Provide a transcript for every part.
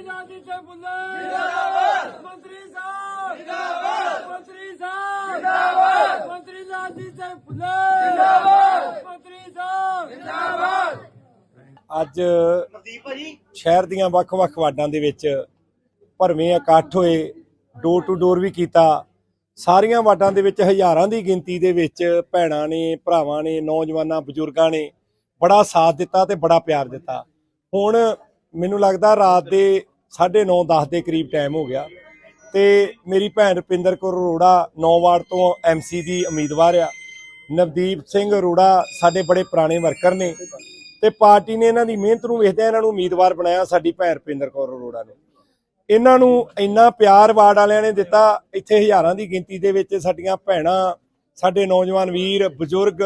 ਮੰਤਰੀ ਸਾਹਿਬ ਜੀ ਸੇ ਬੁੱਲੇ ਜਿੰਦਾਬਾਦ। ਮੰਤਰੀ ਸਾਹਿਬ। ਜਿੰਦਾਬਾਦ। ਮੰਤਰੀ ਸਾਹਿਬ। ਜਿੰਦਾਬਾਦ। ਮੰਤਰੀ ਸਾਹਿਬ ਜੀ ਸੇ ਬੁੱਲੇ ਜਿੰਦਾਬਾਦ। ਮੰਤਰੀ ਸਾਹਿਬ। ਜਿੰਦਾਬਾਦ। ਅੱਜ ਸ਼ਹਿਰ ਦੀਆਂ ਵੱਖ-ਵੱਖ ਵਾਰਡਾਂ ਦੇ ਵਿੱਚ ਭਰਵੇਂ ਇਕੱਠ ਹੋਏ ਡੋਰ ਟੂ ਡੋਰ ਵੀ ਕੀਤਾ। ਸਾਰੀਆਂ ਵਾਰਡਾਂ ਦੇ ਵਿੱਚ ਹਜ਼ਾਰਾਂ ਦੀ ਗਿਣਤੀ ਦੇ ਵਿੱਚ ਭੈਣਾਂ ਨੇ ਭਰਾਵਾਂ ਨੇ ਨੌਜਵਾਨਾਂ ਬਜ਼ੁਰਗਾਂ ਨੇ ਬੜਾ ਸਾਥ ਦਿੱਤਾ ਤੇ ਬੜਾ ਪਿਆਰ ਦਿੱਤਾ। ਹੁਣ ਮੈਨੂੰ ਲੱਗਦਾ ਰਾਤ ਦੇ 9:30 10 ਦੇ ਕਰੀਬ ਟਾਈਮ ਹੋ ਗਿਆ ਤੇ ਮੇਰੀ ਭੈਣ ਰੁਪਿੰਦਰ ਕੌਰ ਅਰੋੜਾ 9 ਵਾਰਡ ਤੋਂ ਐਮਸੀ ਦੀ ਉਮੀਦਵਾਰ ਆ। ਨਵਦੀਪ ਸਿੰਘ ਅਰੋੜਾ ਸਾਡੇ ਬੜੇ ਪੁਰਾਣੇ ਵਰਕਰ ਨੇ ਤੇ ਪਾਰਟੀ ਨੇ ਇਹਨਾਂ ਦੀ ਮਿਹਨਤ ਨੂੰ ਵੇਖਦਿਆਂ ਇਹਨਾਂ ਨੂੰ ਉਮੀਦਵਾਰ ਬਣਾਇਆ ਸਾਡੀ ਭੈਣ ਰੁਪਿੰਦਰ ਕੌਰ ਅਰੋੜਾ ਨੇ। ਇਹਨਾਂ ਨੂੰ ਇੰਨਾ ਪਿਆਰ ਵਾਰਡ ਵਾਲਿਆਂ ਨੇ ਦਿੱਤਾ, ਇੱਥੇ ਹਜ਼ਾਰਾਂ ਦੀ ਗਿਣਤੀ ਦੇ ਵਿੱਚ ਸਾਡੀਆਂ ਭੈਣਾਂ, ਸਾਡੇ ਨੌਜਵਾਨ ਵੀਰ, ਬਜ਼ੁਰਗ,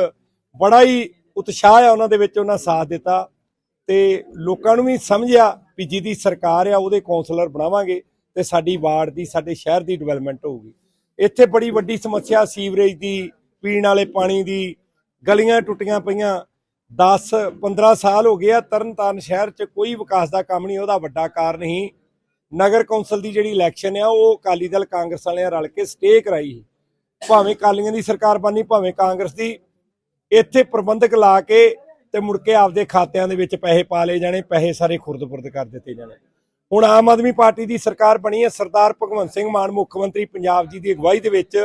ਬੜਾ ਹੀ ਉਤਸ਼ਾਹ ਆ ਉਹਨਾਂ ਦੇ ਵਿੱਚ ਉਹਨਾਂ ਸਾਥ ਦਿੱਤਾ। ਤੇ ਲੋਕਾਂ ਨੂੰ ਵੀ ਸਮਝਿਆ ਵੀ ਜਿਹਦੀ ਸਰਕਾਰ ਆ, ਉਹਦੇ ਕੌਂਸਲਰ ਬਣਾਵਾਂਗੇ ਤੇ ਸਾਡੀ ਵਾਰਡ ਦੀ, ਸਾਡੇ ਸ਼ਹਿਰ ਦੀ ਡਿਵੈਲਪਮੈਂਟ ਹੋਊਗੀ। ਇੱਥੇ ਬੜੀ ਵੱਡੀ ਸਮੱਸਿਆ ਸੀਵਰੇਜ ਦੀ, ਪੀਣ ਵਾਲੇ ਪਾਣੀ ਦੀ, ਗਲੀਆਂ ਟੁੱਟੀਆਂ ਪਈਆਂ। 10 15 ਸਾਲ ਹੋ ਗਏ ਆ, ਤਰਨਤਾਰਨ ਸ਼ਹਿਰ 'ਚ ਕੋਈ ਵਿਕਾਸ ਦਾ ਕੰਮ ਨਹੀਂ, ਉਹਦਾ ਵੱਡਾ ਕਾਰਨ ਹੀ ਨਗਰ ਕੌਂਸਲ ਦੀ ਜਿਹੜੀ ਇਲੈਕਸ਼ਨ ਆ, ਉਹ ਅਕਾਲੀ ਦਲ, ਕਾਂਗਰਸ ਵਾਲਿਆਂ ਰਲ ਕੇ ਸਟੇ ਕਰਾਈ ਸੀ। ਭਾਵੇਂ ਕਾਲੀਆਂ ਦੀ ਸਰਕਾਰ ਬਣੀ ਭਾਵੇਂ ਕਾਂਗਰਸ ਦੀ, ਇੱਥੇ ਪ੍ਰਬੰਧਕ ਲਾ ਕੇ ਤੇ ਮੁੜ ਕੇ ਆਪਦੇ ਖਾਤਿਆਂ ਦੇ ਵਿੱਚ ਪੈਸੇ ਪਾ ਲਏ ਜਾਣੇ, ਪੈਸੇ ਸਾਰੇ ਖੁਰਦ-ਪੁਰਦ ਕਰ ਦਿੱਤੇ ਜਾਣੇ। ਹੁਣ ਆਮ ਆਦਮੀ ਪਾਰਟੀ ਦੀ ਸਰਕਾਰ ਬਣੀ ਹੈ, ਸਰਦਾਰ ਭਗਵੰਤ ਸਿੰਘ ਮਾਨ, ਮੁੱਖ ਮੰਤਰੀ ਪੰਜਾਬ ਜੀ ਦੀ ਅਗਵਾਈ ਦੇ ਵਿੱਚ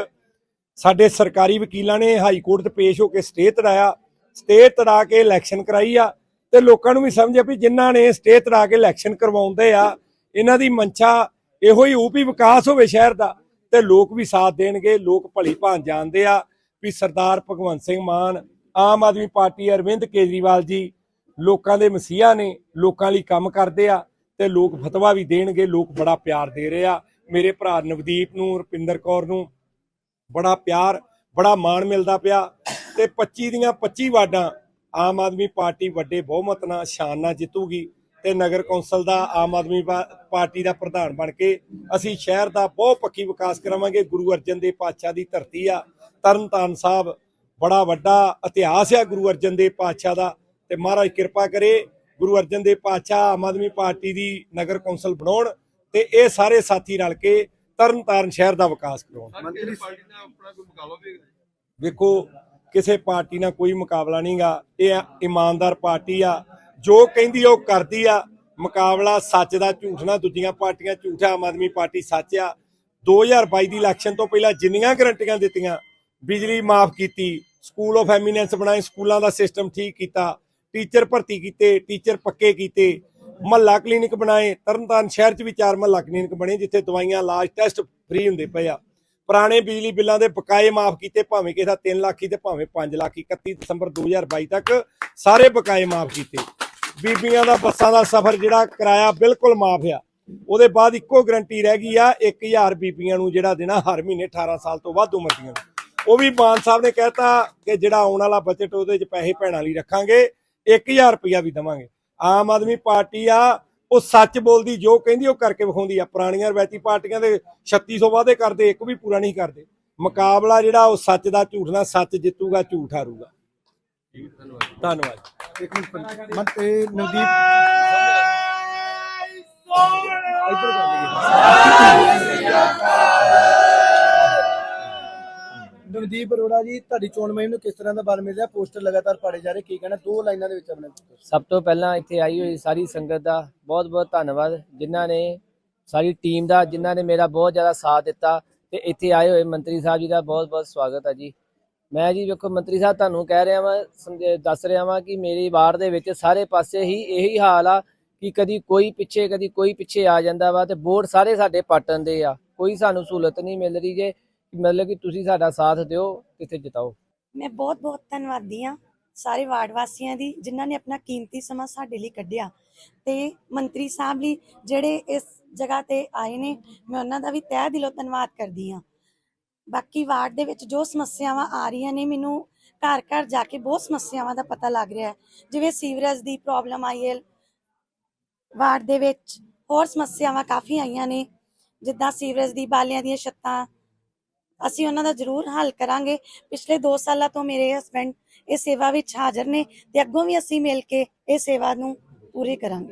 ਸਾਡੇ ਸਰਕਾਰੀ ਵਕੀਲਾਂ ਨੇ ਹਾਈ ਕੋਰਟ ਤੇ ਪੇਸ਼ ਹੋ ਕੇ ਸਟੇ ਤੜਾਇਆ। ਸਟੇ ਤੜਾ ਕੇ ਇਲੈਕਸ਼ਨ ਕਰਾਈ ਆ ਤੇ ਲੋਕਾਂ ਨੂੰ ਵੀ ਸਮਝਿਆ ਵੀ ਜਿਨ੍ਹਾਂ ਨੇ ਸਟੇ ਤੜਾ ਕੇ ਇਲੈਕਸ਼ਨ ਕਰਵਾਉਂਦੇ ਆ, ਇਹਨਾਂ ਦੀ ਮੰਸ਼ਾ ਇਹੋ ਹੀ ਉਹ ਵੀ ਵਿਕਾਸ ਹੋਵੇ ਸ਼ਹਿਰ ਦਾ ਤੇ ਲੋਕ ਵੀ ਸਾਥ ਦੇਣਗੇ, ਲੋਕ ਭਲੀ ਭਾਂਤ ਜਾਣਦੇ ਆ ਵੀ ਸਰਦਾਰ ਭਗਵੰਤ ਸਿੰਘ ਮਾਨ ਆਮ ਆਦਮੀ ਪਾਰਟੀ ਅਰਵਿੰਦ ਕੇਜਰੀਵਾਲ ਜੀ ਲੋਕਾਂ ਦੇ ਮਸੀਹਾ ਨੇ, ਲੋਕਾਂ ਲਈ ਕੰਮ ਕਰਦੇ ਆ ਤੇ ਲੋਕ ਫਤਵਾ ਵੀ ਦੇਣਗੇ, ਲੋਕ ਬੜਾ ਪਿਆਰ ਦੇ ਰਹੇ ਆ। ਮੇਰੇ ਭਰਾ ਨਵਦੀਪ ਨੂੰ, ਰੁਪਿੰਦਰ ਕੌਰ ਨੂੰ ਬੜਾ ਪਿਆਰ, ਬੜਾ ਮਾਣ ਮਿਲਦਾ ਪਿਆ ਤੇ 25 ਦੀਆਂ 25 ਵਾਰਡਾਂ ਆਮ ਆਦਮੀ ਪਾਰਟੀ ਵੱਡੇ ਬਹੁਮਤ ਨਾਲ, ਸ਼ਾਨ ਨਾਲ ਜਿੱਤੂਗੀ ਤੇ ਨਗਰ ਕੌਂਸਲ ਦਾ ਆਮ ਆਦਮੀ ਪਾਰਟੀ ਦਾ ਪ੍ਰਧਾਨ ਬਣ ਕੇ ਅਸੀਂ ਸ਼ਹਿਰ ਦਾ ਬਹੁਤ ਪੱਕੀ ਵਿਕਾਸ ਕਰਾਵਾਂਗੇ। ਗੁਰੂ ਅਰਜਨ ਦੇਵ ਪਾਤਸ਼ਾਹ ਦੀ ਧਰਤੀ ਆ। ਤਰਨਤਾਰਨ ਸਾਹਿਬ ਬੜਾ ਵੱਡਾ ਇਤਿਹਾਸ ਆ ਗੁਰੂ ਅਰਜਨ ਦੇਵ ਪਾਤਸ਼ਾਹ ਦਾ ਤੇ ਮਹਾਰਾਜ ਕਿਰਪਾ ਕਰੇ ਗੁਰੂ ਅਰਜਨ ਦੇਵ ਪਾਤਸ਼ਾਹ ਆਮ ਆਦਮੀ ਪਾਰਟੀ ਦੀ ਨਗਰ ਕੌਂਸਲ ਬਣਾਉਣ ਤੇ ਇਹ ਸਾਰੇ ਸਾਥੀ ਰਲ ਕੇ ਤਰਨਤਾਰਨ ਸ਼ਹਿਰ ਦਾ ਵਿਕਾਸ ਕਰਾਉਣ। ਮੰਤਰੀ ਪਾਰਟੀ ਨਾਲ ਆਪਣਾ ਕੋਈ ਮੁਕਾਬਲਾ ਵੀ ਵੇਖੋ ਕਿਸੇ ਪਾਰਟੀ ਨਾਲ ਕੋਈ ਮੁਕਾਬਲਾ ਨਹੀਂਗਾ ਇਹ ਇਮਾਨਦਾਰ ਪਾਰਟੀ ਆ। ਜੋ ਕਹਿੰਦੀ ਉਹ ਕਰਦੀ ਆ। ਮੁਕਾਬਲਾ ਸੱਚ ਦਾ ਝੂਠ ਨਾ। ਦੂਜੀਆਂ ਪਾਰਟੀਆਂ ਝੂਠ ਆ, ਆਮ ਆਦਮੀ ਪਾਰਟੀ ਸੱਚ ਆ। 2022 ਦੀ ਇਲੈਕਸ਼ਨ ਤੋਂ ਪਹਿਲਾਂ ਜਿੰਨੀਆਂ ਗਰੰਟੀਆਂ ਦਿੱਤੀਆਂ ਬਿਜਲੀ ਮਾਫ ਕੀਤੀ ਸਕੂਲ ਆਫ ਐਮੀਨੈਂਸ ਬਣਾਏ ਸਕੂਲਾਂ ਦਾ ਸਿਸਟਮ ਠੀਕ ਕੀਤਾ ਟੀਚਰ ਭਰਤੀ ਕੀਤੇ ਟੀਚਰ ਪੱਕੇ ਕੀਤੇ, ਮਹੱਲਾ ਕਲੀਨਿਕ ਬਣਾਏ, ਤਰਨਤਾਰਨ ਸ਼ਹਿਰ 'ਚ ਵੀ ਚਾਰ ਮਹੱਲਾ ਕਲੀਨਿਕ ਬਣੇ, ਜਿੱਥੇ ਦਵਾਈਆਂ ਇਲਾਜ ਟੈਸਟ ਫ੍ਰੀ ਹੁੰਦੇ ਪਏ ਆ। ਪੁਰਾਣੇ ਬਿਜਲੀ ਬਿੱਲਾਂ ਦੇ ਬਕਾਏ ਮਾਫ ਕੀਤੇ, ਭਾਵੇਂ ਕਿਸੇ ਦਾ 3 ਲੱਖ ਹੀ ਤੇ ਭਾਵੇਂ 5 ਲੱਖ ਹੀ 31 ਦਸੰਬਰ 2022 ਤੱਕ ਸਾਰੇ ਬਕਾਏ ਮਾਫ ਕੀਤੇ। ਬੀਬੀਆਂ ਦਾ, ਬੱਸਾਂ ਦਾ ਸਫ਼ਰ ਜਿਹੜਾ ਕਿਰਾਇਆ ਬਿਲਕੁਲ ਮਾਫ ਆ। ਉਹਦੇ ਬਾਅਦ ਇੱਕੋ ਗਰੰਟੀ ਰਹਿ ਗਈ ਆ 1000 ਬੀਬੀਆਂ ਨੂੰ ਜਿਹੜਾ ਦੇਣਾ ਹਰ ਮਹੀਨੇ 18 ਸਾਲ ਤੋਂ ਵੱਧ ਉਮਰ ਦੀਆਂ ਉਹ ਵੀ ਮਾਨ ਸਾਹਿਬ ਨੇ ਕਹਿਤਾ ਕਿ ਜਿਹੜਾ ਆਉਣ ਵਾਲਾ ਬਜਟ ਉਹਦੇ 'ਚ ਪੈਸੇ ਭੈਣਾਂ ਲਈ ਰੱਖਾਂਗੇ 1000 ਰੁਪਇਆ ਵੀ ਦਵਾਂਗੇ। ਆਮ ਆਦਮੀ ਪਾਰਟੀ ਆ ਉਹ ਸੱਚ ਬੋਲਦੀ ਜੋ ਕਹਿੰਦੀ ਉਹ ਕਰਕੇ ਵਿਖਾਉਂਦੀ ਆ। ਪੁਰਾਣੀਆਂ ਰਵਾਇਤੀ ਪਾਰਟੀਆਂ ਦੇ 3600 ਵਾਅਦੇ ਕਰਦੇ ਇੱਕ ਵੀ ਪੂਰਾ ਨਹੀਂ ਕਰਦੇ। ਮੁਕਾਬਲਾ ਜਿਹੜਾ ਉਹ ਸੱਚ ਦਾ ਝੂਠ ਨਾਲ ਸੱਚ ਜਿੱਤੂਗਾ ਝੂਠ ਹਾਰੂਗਾ। ਧੰਨਵਾਦ। ਇੱਕ ਮਿੰਟ ਨਵਦੀਪ ਇੱਧਰ ਕਰ ਨਵਦੀਪ ਅਰੋੜਾ ਜੀ, ਤੁਹਾਡੀ ਚੋਣ ਮੁਹਿੰਮ ਨੂੰ ਕਿਸ ਤਰ੍ਹਾਂ ਦਾ ਬਲ ਮਿਲ ਰਿਹਾ ਪੋਸਟਰ ਲਗਾਤਾਰ ਪਾੜੇ ਜਾ ਰਹੇ, ਕੀ ਕਹਿਣਾ? ਦੋ ਲਾਈਨਾਂ ਦੇ ਵਿੱਚ ਆਪਣੇ ਸਭ ਤੋਂ ਪਹਿਲਾਂ ਇੱਥੇ ਆਈ ਹੋਈ ਸਾਰੀ ਸੰਗਤ ਦਾ ਬਹੁਤ-ਬਹੁਤ ਧੰਨਵਾਦ, ਜਿਨ੍ਹਾਂ ਨੇ ਸਾਰੀ ਟੀਮ ਦਾ, ਜਿਨ੍ਹਾਂ ਨੇ ਮੇਰਾ ਬਹੁਤ ਜ਼ਿਆਦਾ ਸਾਥ ਦਿੱਤਾ ਤੇ ਇੱਥੇ ਆਏ ਹੋਏ ਮੰਤਰੀ ਸਾਹਿਬ ਜੀ ਦਾ ਬਹੁਤ-ਬਹੁਤ ਸਵਾਗਤ ਹੈ ਜੀ। ਮੈਂ ਜੀ ਵੇਖੋ, ਮੰਤਰੀ ਸਾਹਿਬ ਤੁਹਾਨੂੰ ਕਹਿ ਰਿਹਾ ਵਾਂ ਦੱਸ ਰਿਹਾ ਵਾਂ ਕਿ ਮੇਰੀ ਵਾਰਡ ਦੇ ਵਿੱਚ ਸਾਰੇ ਪਾਸੇ ਹੀ ਇਹੀ ਹਾਲ ਆ ਕਿ ਕਦੀ ਕੋਈ ਪਿੱਛੇ, ਕਦੀ ਕੋਈ ਪਿੱਛੇ ਆ ਜਾਂਦਾ ਵਾ ਤੇ ਬੋਰਡ ਸਾਰੇ ਸਾਡੇ ਪਾਟਣ ਦੇ ਆ। ਕੋਈ ਸਾਨੂੰ ਸਹੂਲਤ ਨਹੀਂ ਮਿਲ ਰਹੀ ਜੇ ਮਤਲਬ ਕਿ ਤੁਸੀਂ ਸਾਡਾ ਸਾਥ ਦਿਓ ਕਿਤੇ ਜਿਤਾਓ? ਮੈਂ ਬਹੁਤ ਬਹੁਤ ਧੰਨਵਾਦੀ ਹਾਂ ਸਾਰੇ ਵਾਰਡ ਵਾਸੀਆਂ ਦੀ, ਜਿਨ੍ਹਾਂ ਨੇ ਆਪਣਾ ਕੀਮਤੀ ਸਮਾਂ ਸਾਡੇ ਲਈ ਕੱਢਿਆ। ਤੇ ਮੰਤਰੀ ਸਾਹਿਬ ਲਈ ਜਿਹੜੇ ਇਸ ਜਗ੍ਹਾ ਤੇ ਆਏ ਨੇ, ਮੈਂ ਉਹਨਾਂ ਦਾ ਵੀ ਤਹਿ ਦਿਲੋਂ ਧੰਨਵਾਦ ਕਰਦੀ ਹਾਂ। ਬਾਕੀ ਵਾਰਡ ਦੇ ਵਿੱਚ ਜੋ ਸਮੱਸਿਆਵਾਂ ਆ ਰਹੀਆਂ ਨੇ, ਮੈਨੂੰ ਘਰ ਘਰ ਜਾ ਕੇ ਬਹੁਤ ਸਮੱਸਿਆਵਾਂ ਦਾ ਪਤਾ ਲੱਗ ਰਿਹਾ ਹੈ। ਜਿਵੇਂ ਸੀਵਰੇਜ ਦੀ ਪ੍ਰੋਬਲਮ ਆਈ ਹੈ, ਵਾਰਡ ਦੇ ਵਿੱਚ ਹੋਰ ਸਮੱਸਿਆਵਾਂ ਕਾਫੀ ਆਈਆਂ ਨੇ, ਜਿੱਦਾਂ ਸੀਵਰੇਜ ਦੀ ਬਾਲਿਆਂ ਦੀਆਂ ਛੱਤਾਂ ਅਸੀਂ ਉਹਨਾਂ ਦਾ ਜ਼ਰੂਰ ਹੱਲ ਕਰਾਂਗੇ। ਪਿਛਲੇ 2 ਸਾਲਾਂ ਤੋਂ ਮੇਰੇ ਹਸਬੰਡ ਇਹ ਸੇਵਾ ਵਿੱਚ ਹਾਜ਼ਰ ਨੇ ਤੇ ਅੱਗੋਂ ਵੀ ਅਸੀਂ ਮਿਲ ਕੇ ਇਹ ਸੇਵਾ ਨੂੰ ਪੂਰੀ ਕਰਾਂਗੇ।